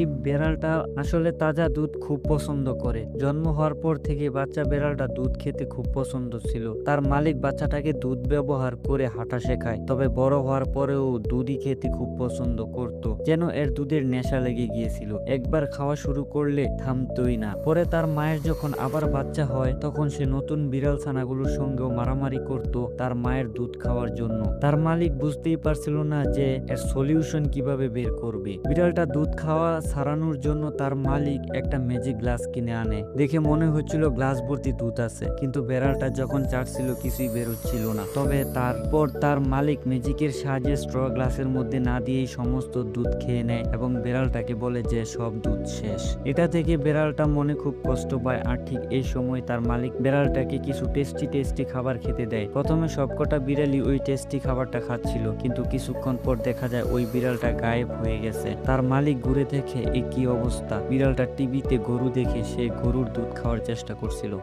এই বেড়ালটা আসলে তাজা দুধ খুব পছন্দ করে। জন্ম হওয়ার পর থেকে বাচ্চা বেড়ালটা দুধ খেতে খুব পছন্দ ছিল। তার মালিক বাচ্চাটাকে দুধ ব্যবহার করে হাঁটা শেখায়, তবে বড় হওয়ার পরেও দুধই খেতে খুব পছন্দ করত, যেন এর দুধের নেশা লেগে গিয়েছিল। একবার খাওয়া শুরু করলে থামতই না। পরে তার মায়ের যখন আবার বাচ্চা হয়, তখন সে নতুন বিড়াল ছানাগুলোর সঙ্গেও মারামারি করত তার মায়ের দুধ খাওয়ার জন্য। তার মালিক বুঝতেই পারছিল না যে এর সলিউশন কীভাবে বের করবে। বিড়ালটা দুধ খাওয়া ছাড়ানোর জন্য তার মালিক একটা ম্যাজিক গ্লাস কিনে আনে। দেখে মনে হচ্ছিল গ্লাস ভর্তি দুধ আছে, কিন্তু বেড়ালটা যখন চাটছিল কিছুই বেরোচ্ছিল না। তবে তারপর তার মালিক ম্যাজিকের সাহায্যে স্ট্র গ্লাসের মধ্যে না দিয়েই সমস্ত দুধ খেয়ে নেয় এবং বেড়ালটাকে বলে যে সব দুধ শেষ। এটা থেকে বেড়ালটা মনে খুব কষ্ট পায় আর ঠিক এই সময় তার মালিক বেড়ালটাকে কিছু টেস্টি টেস্টি খাবার খেতে দেয়। প্রথমে সবকটা বিড়ালই ওই টেস্টি খাবারটা খাচ্ছিল, কিন্তু কিছুক্ষণ পর দেখা যায় ওই বিড়ালটা গায়েব হয়ে গেছে। তার মালিক ঘুরে দেখে এ কি অবস্থা। বিড়ালটা টিভিতে গরু দেখে সে গরুর দুধ খাওয়ার চেষ্টা করছিল।